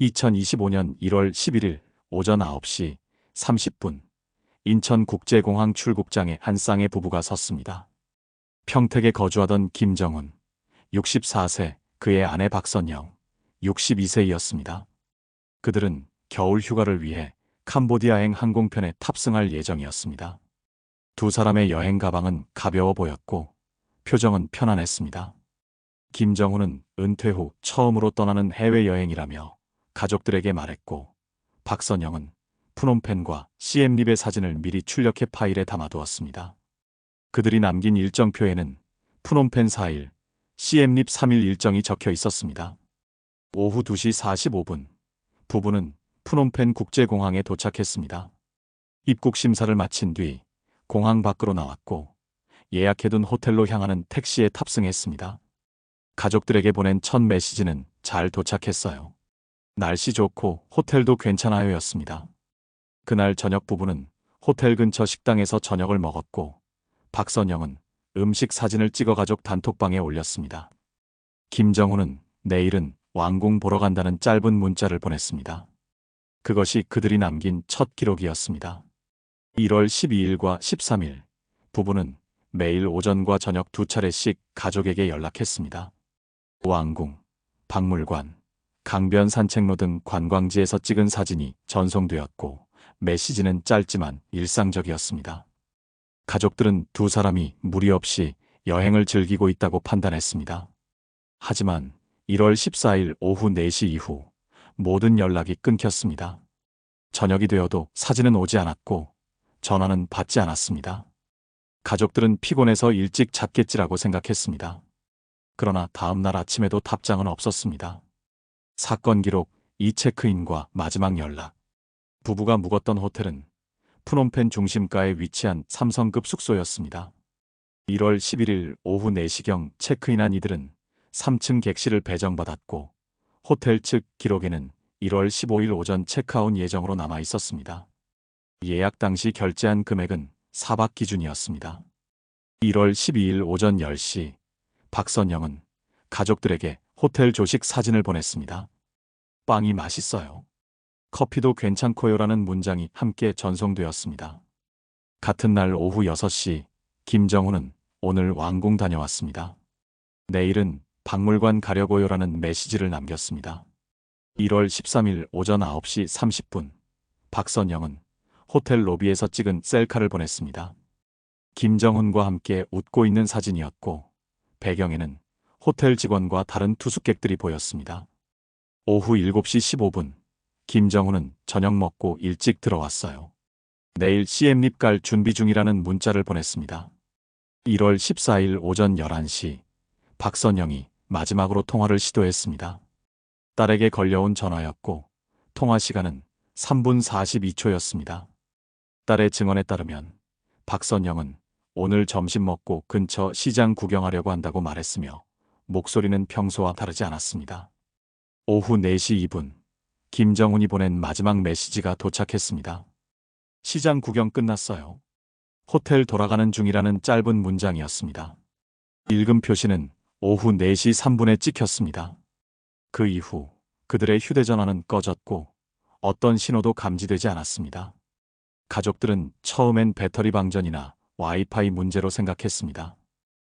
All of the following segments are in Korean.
2025년 1월 11일 오전 9시 30분 인천국제공항 출국장에 한 쌍의 부부가 섰습니다. 평택에 거주하던 김정훈 64세 그의 아내 박선영 62세이었습니다. 그들은 겨울 휴가를 위해 캄보디아행 항공편에 탑승할 예정이었습니다. 두 사람의 여행 가방은 가벼워 보였고 표정은 편안했습니다. 김정훈은 은퇴 후 처음으로 떠나는 해외여행이라며 가족들에게 말했고 박선영은 푸놈펜과 CM립의 사진을 미리 출력해 파일에 담아두었습니다. 그들이 남긴 일정표에는 푸놈펜 4일, CM립 3일 일정이 적혀 있었습니다. 오후 2시 45분 부부는 푸놈펜 국제공항에 도착했습니다. 입국 심사를 마친 뒤 공항 밖으로 나왔고 예약해둔 호텔로 향하는 택시에 탑승했습니다. 가족들에게 보낸 첫 메시지는 잘 도착했어요. 날씨 좋고 호텔도 괜찮아요 였습니다. 그날 저녁 부부는 호텔 근처 식당에서 저녁을 먹었고 박선영은 음식 사진을 찍어 가족 단톡방에 올렸습니다. 김정훈은 내일은 왕궁 보러 간다는 짧은 문자를 보냈습니다. 그것이 그들이 남긴 첫 기록이었습니다. 1월 12일과 13일 부부는 매일 오전과 저녁 두 차례씩 가족에게 연락했습니다. 왕궁, 박물관, 강변 산책로 등 관광지에서 찍은 사진이 전송되었고 메시지는 짧지만 일상적이었습니다. 가족들은 두 사람이 무리 없이 여행을 즐기고 있다고 판단했습니다. 하지만 1월 14일 오후 4시 이후 모든 연락이 끊겼습니다. 저녁이 되어도 사진은 오지 않았고 전화는 받지 않았습니다. 가족들은 피곤해서 일찍 잤겠지라고 생각했습니다. 그러나 다음날 아침에도 답장은 없었습니다. 사건 기록, 이 체크인과 마지막 연락. 부부가 묵었던 호텔은 푸놈펜 중심가에 위치한 삼성급 숙소였습니다. 1월 11일 오후 4시경 체크인한 이들은 3층 객실을 배정받았고 호텔 측 기록에는 1월 15일 오전 체크아웃 예정으로 남아 있었습니다. 예약 당시 결제한 금액은 4박 기준이었습니다. 1월 12일 오전 10시 박선영은 가족들에게 호텔 조식 사진을 보냈습니다. 빵이 맛있어요. 커피도 괜찮고요라는 문장이 함께 전송되었습니다. 같은 날 오후 6시 김정훈은 오늘 왕궁 다녀왔습니다. 내일은 박물관 가려고요라는 메시지를 남겼습니다. 1월 13일 오전 9시 30분 박선영은 호텔 로비에서 찍은 셀카를 보냈습니다. 김정훈과 함께 웃고 있는 사진이었고 배경에는 호텔 직원과 다른 투숙객들이 보였습니다. 오후 7시 15분 김정훈은 저녁 먹고 일찍 들어왔어요. 내일 CM립 갈 준비 중이라는 문자를 보냈습니다. 1월 14일 오전 11시 박선영이 마지막으로 통화를 시도했습니다. 딸에게 걸려온 전화였고 통화 시간은 3분 42초였습니다. 딸의 증언에 따르면 박선영은 오늘 점심 먹고 근처 시장 구경하려고 한다고 말했으며 목소리는 평소와 다르지 않았습니다. 오후 4시 2분 김정훈이 보낸 마지막 메시지가 도착했습니다. 시장 구경 끝났어요. 호텔 돌아가는 중이라는 짧은 문장이었습니다. 읽음 표시는 오후 4시 3분에 찍혔습니다. 그 이후 그들의 휴대전화는 꺼졌고 어떤 신호도 감지되지 않았습니다. 가족들은 처음엔 배터리 방전이나 와이파이 문제로 생각했습니다.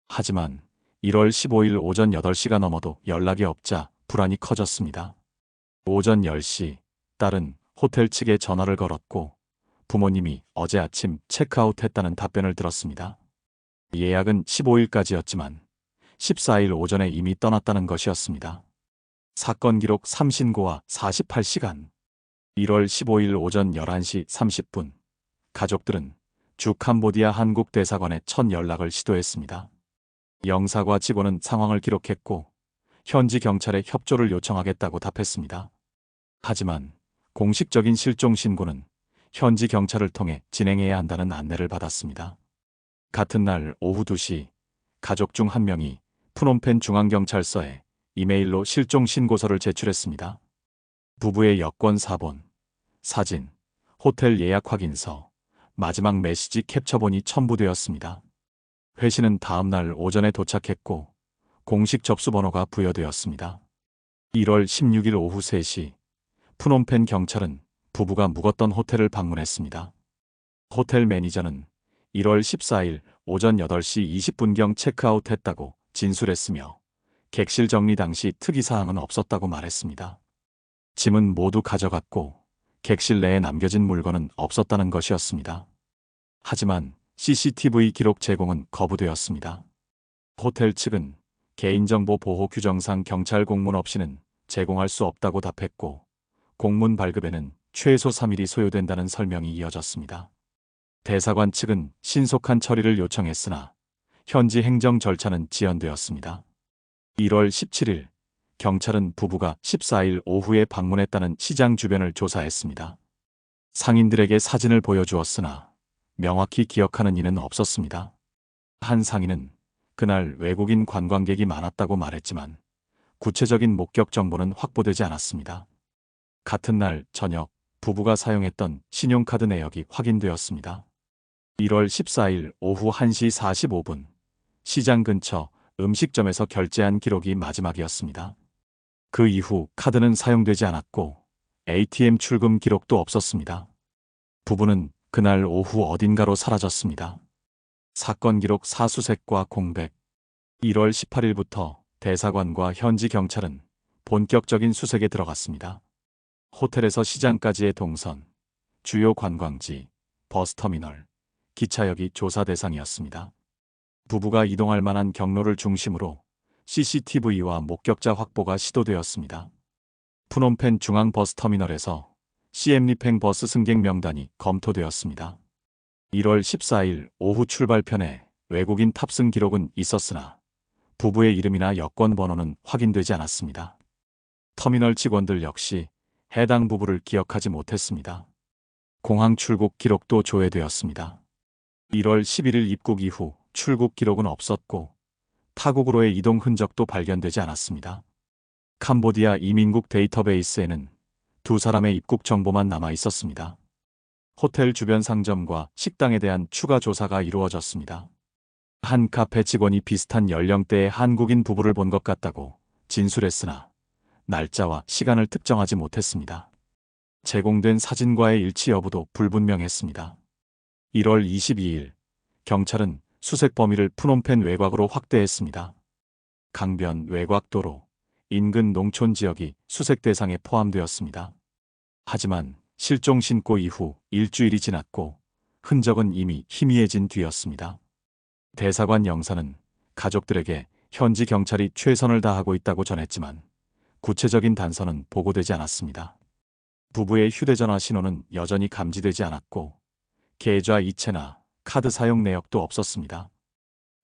하지만 1월 15일 오전 8시가 넘어도 연락이 없자 불안이 커졌습니다. 오전 10시 딸은 호텔 측에 전화를 걸었고 부모님이 어제 아침 체크아웃 했다는 답변을 들었습니다. 예약은 15일까지였지만 14일 오전에 이미 떠났다는 것이었습니다. 사건 기록 3신고와 48시간 1월 15일 오전 11시 30분 가족들은 주 캄보디아 한국 대사관에 첫 연락을 시도했습니다. 영사과 직원은 상황을 기록했고 현지 경찰에 협조를 요청하겠다고 답했습니다. 하지만 공식적인 실종 신고는 현지 경찰을 통해 진행해야 한다는 안내를 받았습니다. 같은 날 오후 2시 가족 중 한 명이 푸놈펜 중앙경찰서에 이메일로 실종 신고서를 제출했습니다. 부부의 여권 사본, 사진, 호텔 예약 확인서, 마지막 메시지 캡처본이 첨부되었습니다. 회신은 다음 날 오전에 도착했고 공식 접수 번호가 부여되었습니다. 1월 16일 오후 3시 푸놈펜 경찰은 부부가 묵었던 호텔을 방문했습니다. 호텔 매니저는 1월 14일 오전 8시 20분경 체크아웃했다고 진술했으며 객실 정리 당시 특이사항은 없었다고 말했습니다. 짐은 모두 가져갔고 객실 내에 남겨진 물건은 없었다는 것이었습니다. 하지만 CCTV 기록 제공은 거부되었습니다. 호텔 측은 개인정보 보호 규정상 경찰 공문 없이는 제공할 수 없다고 답했고 공문 발급에는 최소 3일이 소요된다는 설명이 이어졌습니다. 대사관 측은 신속한 처리를 요청했으나 현지 행정 절차는 지연되었습니다. 1월 17일 경찰은 부부가 14일 오후에 방문했다는 시장 주변을 조사했습니다. 상인들에게 사진을 보여주었으나 명확히 기억하는 이는 없었습니다. 한 상인은 그날 외국인 관광객이 많았다고 말했지만 구체적인 목격 정보는 확보되지 않았습니다. 같은 날 저녁 부부가 사용했던 신용카드 내역이 확인되었습니다. 1월 14일 오후 1시 45분 시장 근처 음식점에서 결제한 기록이 마지막이었습니다. 그 이후 카드는 사용되지 않았고 ATM 출금 기록도 없었습니다. 부부는 그날 오후 어딘가로 사라졌습니다. 사건 기록 사수색과 공백 1월 18일부터 대사관과 현지 경찰은 본격적인 수색에 들어갔습니다. 호텔에서 시장까지의 동선, 주요 관광지, 버스터미널, 기차역이 조사 대상이었습니다. 부부가 이동할 만한 경로를 중심으로 CCTV와 목격자 확보가 시도되었습니다. 푸놈펜 중앙 버스터미널에서 CM리팽 버스 승객 명단이 검토되었습니다. 1월 14일 오후 출발편에 외국인 탑승 기록은 있었으나 부부의 이름이나 여권 번호는 확인되지 않았습니다. 터미널 직원들 역시 해당 부부를 기억하지 못했습니다. 공항 출국 기록도 조회되었습니다. 1월 11일 입국 이후 출국 기록은 없었고 타국으로의 이동 흔적도 발견되지 않았습니다. 캄보디아 이민국 데이터베이스에는 두 사람의 입국 정보만 남아 있었습니다. 호텔 주변 상점과 식당에 대한 추가 조사가 이루어졌습니다. 한 카페 직원이 비슷한 연령대의 한국인 부부를 본 것 같다고 진술했으나 날짜와 시간을 특정하지 못했습니다. 제공된 사진과의 일치 여부도 불분명했습니다. 1월 22일 경찰은 수색 범위를 푸놈펜 외곽으로 확대했습니다. 강변 외곽도로 인근 농촌 지역이 수색 대상에 포함되었습니다. 하지만 실종 신고 이후 일주일이 지났고 흔적은 이미 희미해진 뒤였습니다. 대사관 영사는 가족들에게 현지 경찰이 최선을 다하고 있다고 전했지만 구체적인 단서는 보고되지 않았습니다. 부부의 휴대전화 신호는 여전히 감지되지 않았고 계좌 이체나 카드 사용 내역도 없었습니다.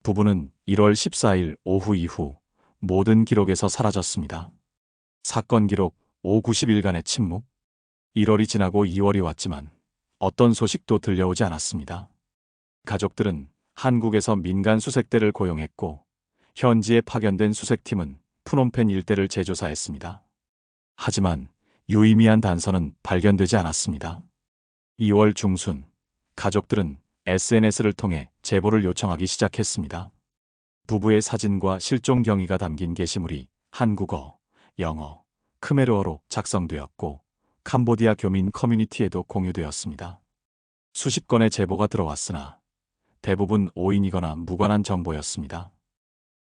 부부는 1월 14일 오후 이후 모든 기록에서 사라졌습니다. 사건 기록 5, 90일간의 침묵. 1월이 지나고 2월이 왔지만 어떤 소식도 들려오지 않았습니다. 가족들은 한국에서 민간 수색대를 고용했고 현지에 파견된 수색팀은 푸놈펜 일대를 재조사했습니다. 하지만 유의미한 단서는 발견되지 않았습니다. 2월 중순 가족들은 SNS를 통해 제보를 요청하기 시작했습니다. 부부의 사진과 실종 경위가 담긴 게시물이 한국어, 영어, 크메르어로 작성되었고 캄보디아 교민 커뮤니티에도 공유되었습니다. 수십 건의 제보가 들어왔으나 대부분 오인이거나 무관한 정보였습니다.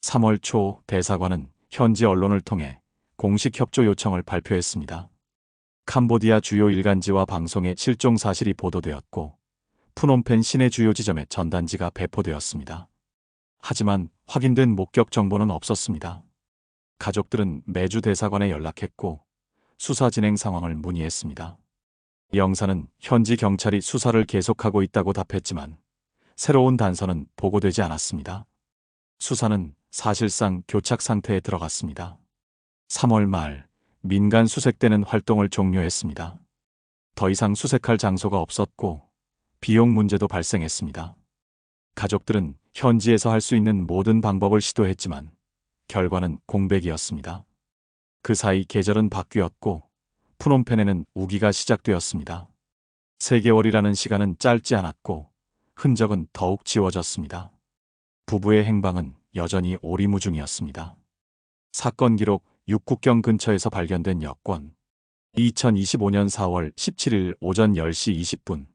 3월 초 대사관은 현지 언론을 통해 공식 협조 요청을 발표했습니다. 캄보디아 주요 일간지와 방송에 실종 사실이 보도되었고 푸놈펜 시내 주요 지점에 전단지가 배포되었습니다. 하지만 확인된 목격 정보는 없었습니다. 가족들은 매주 대사관에 연락했고 수사 진행 상황을 문의했습니다. 영사는 현지 경찰이 수사를 계속하고 있다고 답했지만 새로운 단서는 보고되지 않았습니다. 수사는 사실상 교착 상태에 들어갔습니다. 3월 말 민간 수색대는 활동을 종료했습니다. 더 이상 수색할 장소가 없었고 비용 문제도 발생했습니다. 가족들은 현지에서 할 수 있는 모든 방법을 시도했지만 결과는 공백이었습니다. 그 사이 계절은 바뀌었고 푸놈펜에는 우기가 시작되었습니다. 3개월이라는 시간은 짧지 않았고 흔적은 더욱 지워졌습니다. 부부의 행방은 여전히 오리무중이었습니다. 사건 기록 육국경 근처에서 발견된 여권, 2025년 4월 17일 오전 10시 20분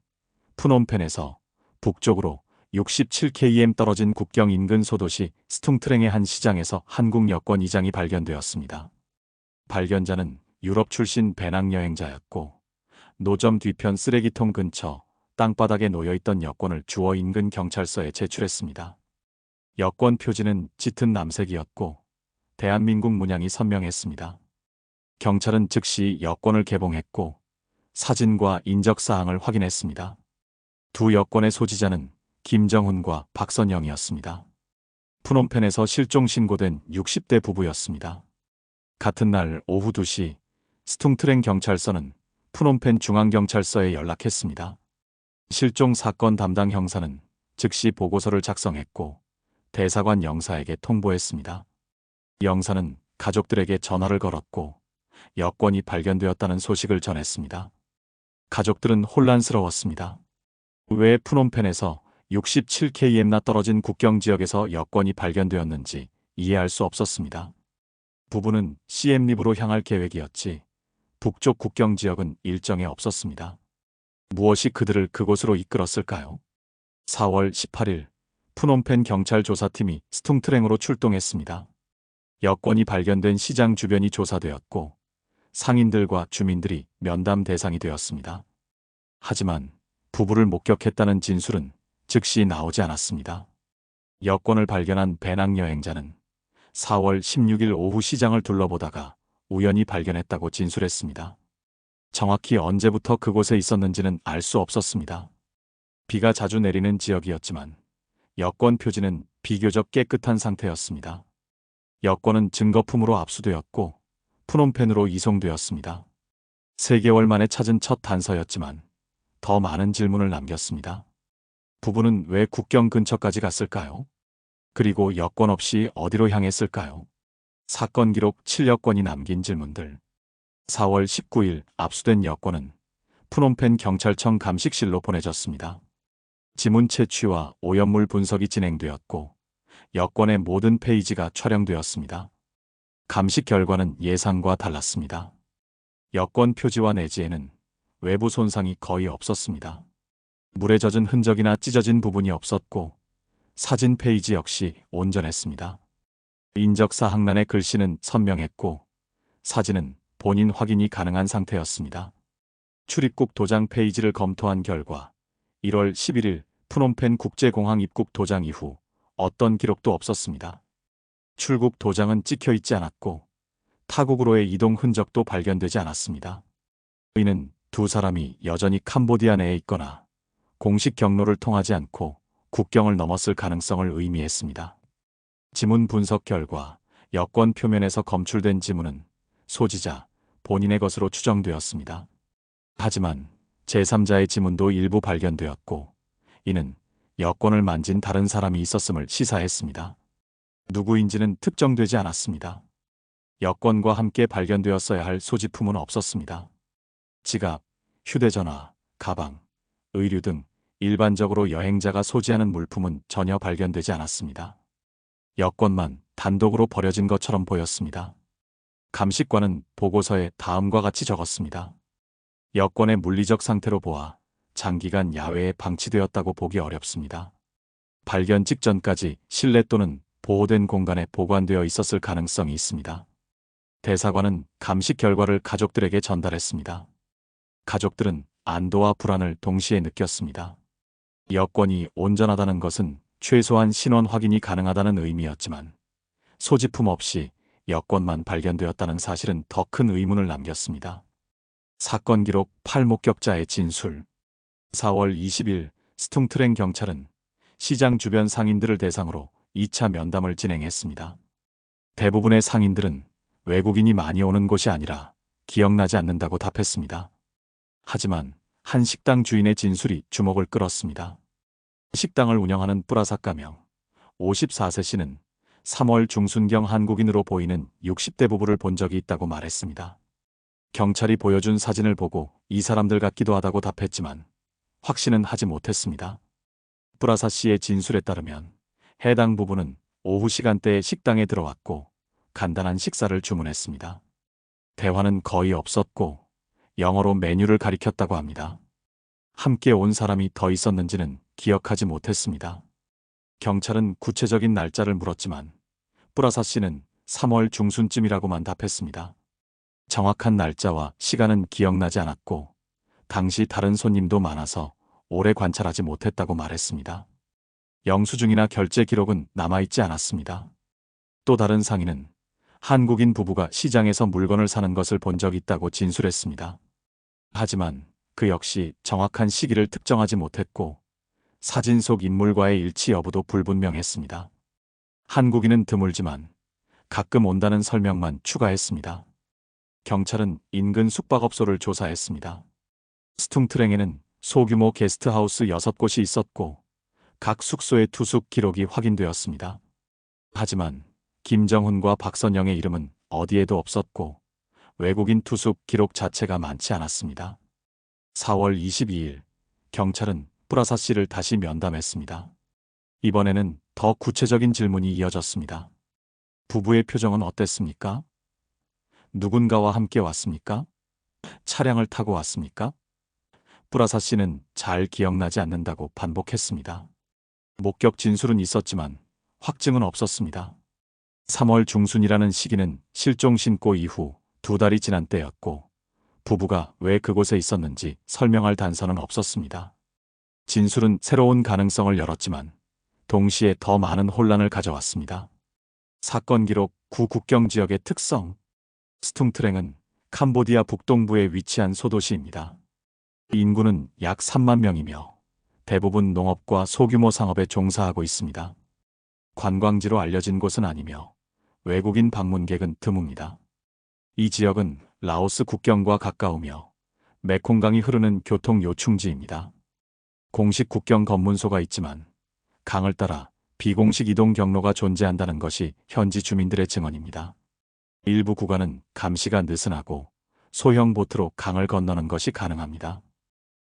푸놈펜에서 북쪽으로 67km 떨어진 국경 인근 소도시 스퉁트랭의 한 시장에서 한국 여권 2장이 발견되었습니다. 발견자는 유럽 출신 배낭여행자였고 노점 뒤편 쓰레기통 근처 땅바닥에 놓여있던 여권을 주워 인근 경찰서에 제출했습니다. 여권 표지는 짙은 남색이었고 대한민국 문양이 선명했습니다. 경찰은 즉시 여권을 개봉했고 사진과 인적사항을 확인했습니다. 두 여권의 소지자는 김정훈과 박선영이었습니다. 푸놈펜에서 실종 신고된 60대 부부였습니다. 같은 날 오후 2시 스퉁트랭 경찰서는 푸놈펜 중앙경찰서에 연락했습니다. 실종 사건 담당 형사는 즉시 보고서를 작성했고 대사관 영사에게 통보했습니다. 영사는 가족들에게 전화를 걸었고 여권이 발견되었다는 소식을 전했습니다. 가족들은 혼란스러웠습니다. 왜 푸놈펜에서 67km나 떨어진 국경 지역에서 여권이 발견되었는지 이해할 수 없었습니다. 부부는 CM립으로 향할 계획이었지 북쪽 국경 지역은 일정에 없었습니다. 무엇이 그들을 그곳으로 이끌었을까요? 4월 18일 푸놈펜 경찰 조사팀이 스퉁트랭으로 출동했습니다. 여권이 발견된 시장 주변이 조사되었고 상인들과 주민들이 면담 대상이 되었습니다. 하지만 부부를 목격했다는 진술은 즉시 나오지 않았습니다. 여권을 발견한 배낭 여행자는 4월 16일 오후 시장을 둘러보다가 우연히 발견했다고 진술했습니다. 정확히 언제부터 그곳에 있었는지는 알 수 없었습니다. 비가 자주 내리는 지역이었지만 여권 표지는 비교적 깨끗한 상태였습니다. 여권은 증거품으로 압수되었고 푸놈펜으로 이송되었습니다. 3개월 만에 찾은 첫 단서였지만 더 많은 질문을 남겼습니다. 부부는 왜 국경 근처까지 갔을까요? 그리고 여권 없이 어디로 향했을까요? 사건 기록 7여권이 남긴 질문들. 4월 19일 압수된 여권은 푸놈펜 경찰청 감식실로 보내졌습니다. 지문 채취와 오염물 분석이 진행되었고 여권의 모든 페이지가 촬영되었습니다. 감식 결과는 예상과 달랐습니다. 여권 표지와 내지에는 외부 손상이 거의 없었습니다. 물에 젖은 흔적이나 찢어진 부분이 없었고 사진 페이지 역시 온전했습니다. 인적사 항란의 글씨는 선명했고 사진은 본인 확인이 가능한 상태였습니다. 출입국 도장 페이지를 검토한 결과 1월 11일 푸놈펜 국제공항 입국 도장 이후 어떤 기록도 없었습니다. 출국 도장은 찍혀 있지 않았고 타국으로의 이동 흔적도 발견되지 않았습니다. 이는 두 사람이 여전히 캄보디아 내에 있거나 공식 경로를 통하지 않고 국경을 넘었을 가능성을 의미했습니다. 지문 분석 결과 여권 표면에서 검출된 지문은 소지자 본인의 것으로 추정되었습니다. 하지만 제3자의 지문도 일부 발견되었고 이는 여권을 만진 다른 사람이 있었음을 시사했습니다. 누구인지는 특정되지 않았습니다. 여권과 함께 발견되었어야 할 소지품은 없었습니다. 지갑, 휴대전화, 가방, 의류 등 일반적으로 여행자가 소지하는 물품은 전혀 발견되지 않았습니다. 여권만 단독으로 버려진 것처럼 보였습니다. 감식관은 보고서에 다음과 같이 적었습니다. 여권의 물리적 상태로 보아 장기간 야외에 방치되었다고 보기 어렵습니다. 발견 직전까지 실내 또는 보호된 공간에 보관되어 있었을 가능성이 있습니다. 대사관은 감식 결과를 가족들에게 전달했습니다. 가족들은 안도와 불안을 동시에 느꼈습니다. 여권이 온전하다는 것은 최소한 신원 확인이 가능하다는 의미였지만 소지품 없이 여권만 발견되었다는 사실은 더 큰 의문을 남겼습니다. 사건 기록 팔목격자의 진술 4월 20일 스퉁트랭 경찰은 시장 주변 상인들을 대상으로 2차 면담을 진행했습니다. 대부분의 상인들은 외국인이 많이 오는 곳이 아니라 기억나지 않는다고 답했습니다. 하지만 한 식당 주인의 진술이 주목을 끌었습니다. 식당을 운영하는 뿌라삭 가명 54세 씨는 3월 중순경 한국인으로 보이는 60대 부부를 본 적이 있다고 말했습니다. 경찰이 보여준 사진을 보고 이 사람들 같기도 하다고 답했지만 확신은 하지 못했습니다. 뿌라사 씨의 진술에 따르면 해당 부부는 오후 시간대에 식당에 들어왔고 간단한 식사를 주문했습니다. 대화는 거의 없었고 영어로 메뉴를 가리켰다고 합니다. 함께 온 사람이 더 있었는지는 기억하지 못했습니다. 경찰은 구체적인 날짜를 물었지만 뿌라사 씨는 3월 중순쯤이라고만 답했습니다. 정확한 날짜와 시간은 기억나지 않았고 당시 다른 손님도 많아서 오래 관찰하지 못했다고 말했습니다. 영수증이나 결제 기록은 남아있지 않았습니다. 또 다른 상인은 한국인 부부가 시장에서 물건을 사는 것을 본적 있다고 진술했습니다. 하지만 그 역시 정확한 시기를 특정하지 못했고 사진 속 인물과의 일치 여부도 불분명했습니다. 한국인은 드물지만 가끔 온다는 설명만 추가했습니다. 경찰은 인근 숙박업소를 조사했습니다. 스퉁트랭에는 소규모 게스트하우스 6곳이 있었고 각 숙소의 투숙 기록이 확인되었습니다. 하지만 김정훈과 박선영의 이름은 어디에도 없었고 외국인 투숙 기록 자체가 많지 않았습니다. 4월 22일 경찰은 프라사 씨를 다시 면담했습니다. 이번에는 더 구체적인 질문이 이어졌습니다. 부부의 표정은 어땠습니까? 누군가와 함께 왔습니까? 차량을 타고 왔습니까? 뿌라사 씨는 잘 기억나지 않는다고 반복했습니다. 목격 진술은 있었지만 확증은 없었습니다. 3월 중순이라는 시기는 실종 신고 이후 두 달이 지난 때였고 부부가 왜 그곳에 있었는지 설명할 단서는 없었습니다. 진술은 새로운 가능성을 열었지만 동시에 더 많은 혼란을 가져왔습니다. 사건 기록 구 국경 지역의 특성 스퉁트랭은 캄보디아 북동부에 위치한 소도시입니다. 인구는 약 3만 명이며 대부분 농업과 소규모 상업에 종사하고 있습니다. 관광지로 알려진 곳은 아니며 외국인 방문객은 드뭅니다. 이 지역은 라오스 국경과 가까우며 메콩강이 흐르는 교통 요충지입니다. 공식 국경 검문소가 있지만 강을 따라 비공식 이동 경로가 존재한다는 것이 현지 주민들의 증언입니다. 일부 구간은 감시가 느슨하고 소형 보트로 강을 건너는 것이 가능합니다.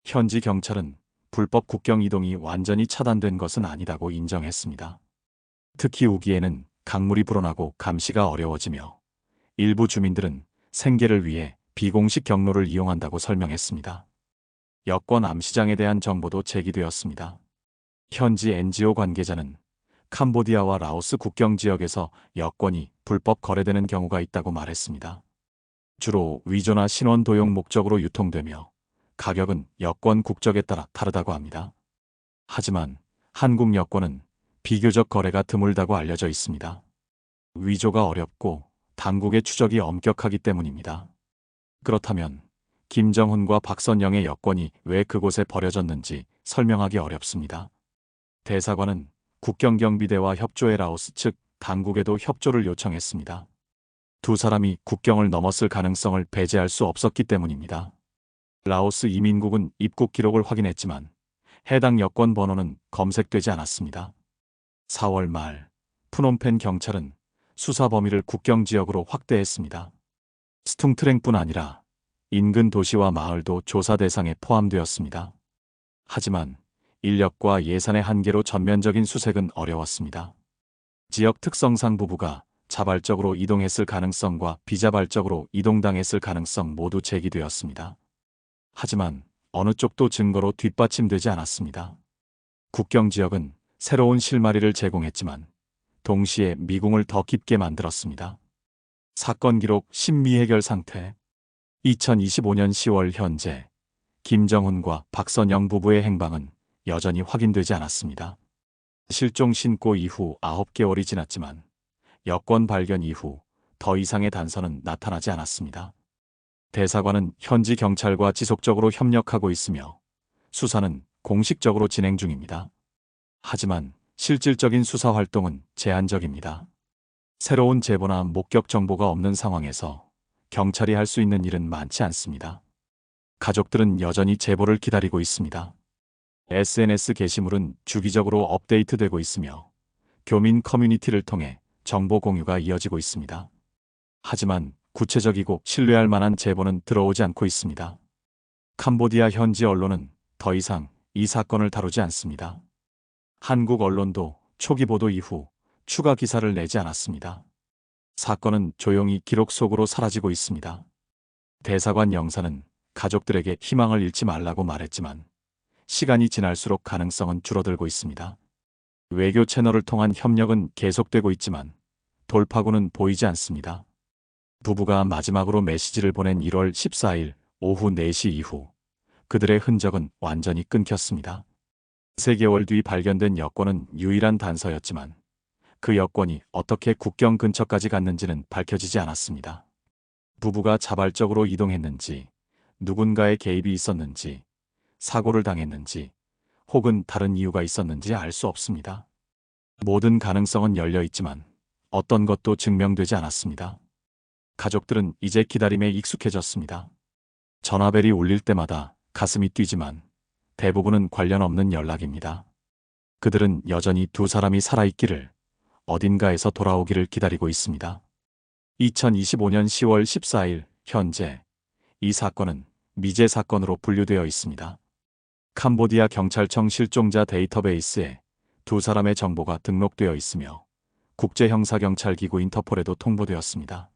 현지 경찰은 불법 국경 이동이 완전히 차단된 것은 아니다고 인정했습니다. 특히 우기에는 강물이 불어나고 감시가 어려워지며 일부 주민들은 생계를 위해 비공식 경로를 이용한다고 설명했습니다. 여권 암시장에 대한 정보도 제기되었습니다. 현지 NGO 관계자는 캄보디아와 라오스 국경 지역에서 여권이 불법 거래되는 경우가 있다고 말했습니다. 주로 위조나 신원 도용 목적으로 유통되며 가격은 여권 국적에 따라 다르다고 합니다. 하지만 한국 여권은 비교적 거래가 드물다고 알려져 있습니다. 위조가 어렵고 당국의 추적이 엄격하기 때문입니다. 그렇다면 김정훈과 박선영의 여권이 왜 그곳에 버려졌는지 설명하기 어렵습니다. 대사관은 국경경비대와 협조해 라오스 측 당국에도 협조를 요청했습니다. 두 사람이 국경을 넘었을 가능성을 배제할 수 없었기 때문입니다. 라오스 이민국은 입국 기록을 확인했지만 해당 여권 번호는 검색되지 않았습니다. 4월 말 푸놈펜 경찰은 수사 범위를 국경 지역으로 확대했습니다. 스퉁트랭뿐 아니라 인근 도시와 마을도 조사 대상에 포함되었습니다. 하지만 인력과 예산의 한계로 전면적인 수색은 어려웠습니다. 지역 특성상 부부가 자발적으로 이동했을 가능성과 비자발적으로 이동당했을 가능성 모두 제기되었습니다. 하지만 어느 쪽도 증거로 뒷받침되지 않았습니다. 국경 지역은 새로운 실마리를 제공했지만 동시에 미궁을 더 깊게 만들었습니다. 사건 기록 신미해결 상태 2025년 10월 현재 김정훈과 박선영 부부의 행방은 여전히 확인되지 않았습니다. 실종 신고 이후 9개월이 지났지만 여권 발견 이후 더 이상의 단서는 나타나지 않았습니다. 대사관은 현지 경찰과 지속적으로 협력하고 있으며 수사는 공식적으로 진행 중입니다. 하지만 실질적인 수사 활동은 제한적입니다. 새로운 제보나 목격 정보가 없는 상황에서 경찰이 할 수 있는 일은 많지 않습니다. 가족들은 여전히 제보를 기다리고 있습니다. SNS 게시물은 주기적으로 업데이트되고 있으며 교민 커뮤니티를 통해 정보 공유가 이어지고 있습니다. 하지만 구체적이고 신뢰할 만한 제보는 들어오지 않고 있습니다. 캄보디아 현지 언론은 더 이상 이 사건을 다루지 않습니다. 한국 언론도 초기 보도 이후 추가 기사를 내지 않았습니다. 사건은 조용히 기록 속으로 사라지고 있습니다. 대사관 영사는 가족들에게 희망을 잃지 말라고 말했지만 시간이 지날수록 가능성은 줄어들고 있습니다. 외교 채널을 통한 협력은 계속되고 있지만 돌파구는 보이지 않습니다. 부부가 마지막으로 메시지를 보낸 1월 14일 오후 4시 이후 그들의 흔적은 완전히 끊겼습니다. 3개월 뒤 발견된 여권은 유일한 단서였지만 그 여권이 어떻게 국경 근처까지 갔는지는 밝혀지지 않았습니다. 부부가 자발적으로 이동했는지, 누군가의 개입이 있었는지, 사고를 당했는지, 혹은 다른 이유가 있었는지 알 수 없습니다. 모든 가능성은 열려 있지만 어떤 것도 증명되지 않았습니다. 가족들은 이제 기다림에 익숙해졌습니다. 전화벨이 울릴 때마다 가슴이 뛰지만 대부분은 관련 없는 연락입니다. 그들은 여전히 두 사람이 살아있기를 어딘가에서 돌아오기를 기다리고 있습니다. 2025년 10월 14일 현재 이 사건은 미제 사건으로 분류되어 있습니다. 캄보디아 경찰청 실종자 데이터베이스에 두 사람의 정보가 등록되어 있으며 국제형사경찰기구 인터폴에도 통보되었습니다.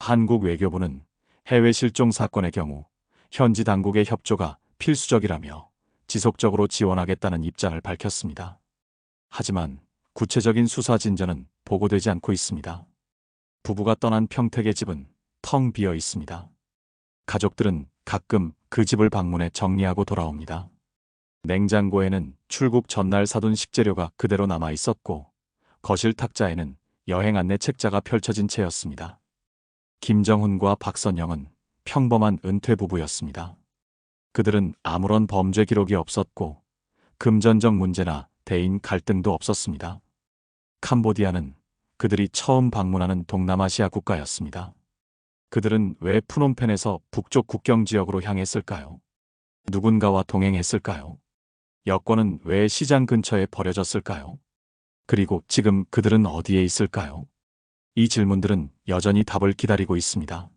한국 외교부는 해외 실종 사건의 경우 현지 당국의 협조가 필수적이라며 지속적으로 지원하겠다는 입장을 밝혔습니다. 하지만 구체적인 수사 진전은 보고되지 않고 있습니다. 부부가 떠난 평택의 집은 텅 비어 있습니다. 가족들은 가끔 그 집을 방문해 정리하고 돌아옵니다. 냉장고에는 출국 전날 사둔 식재료가 그대로 남아 있었고 거실 탁자에는 여행 안내 책자가 펼쳐진 채였습니다. 김정훈과 박선영은 평범한 은퇴 부부였습니다. 그들은 아무런 범죄 기록이 없었고 금전적 문제나 대인 갈등도 없었습니다. 캄보디아는 그들이 처음 방문하는 동남아시아 국가였습니다. 그들은 왜 푸놈펜에서 북쪽 국경 지역으로 향했을까요? 누군가와 동행했을까요? 여권은 왜 시장 근처에 버려졌을까요? 그리고 지금 그들은 어디에 있을까요? 이 질문들은 여전히 답을 기다리고 있습니다.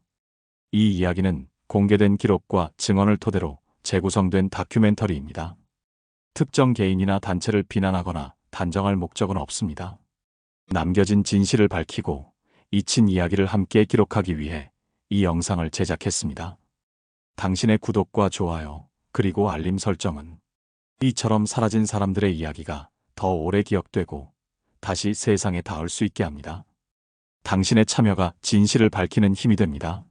이 이야기는 공개된 기록과 증언을 토대로 재구성된 다큐멘터리입니다. 특정 개인이나 단체를 비난하거나 단정할 목적은 없습니다. 남겨진 진실을 밝히고 잊힌 이야기를 함께 기록하기 위해 이 영상을 제작했습니다. 당신의 구독과 좋아요, 그리고 알림 설정은 이처럼 사라진 사람들의 이야기가 더 오래 기억되고 다시 세상에 닿을 수 있게 합니다. 당신의 참여가 진실을 밝히는 힘이 됩니다.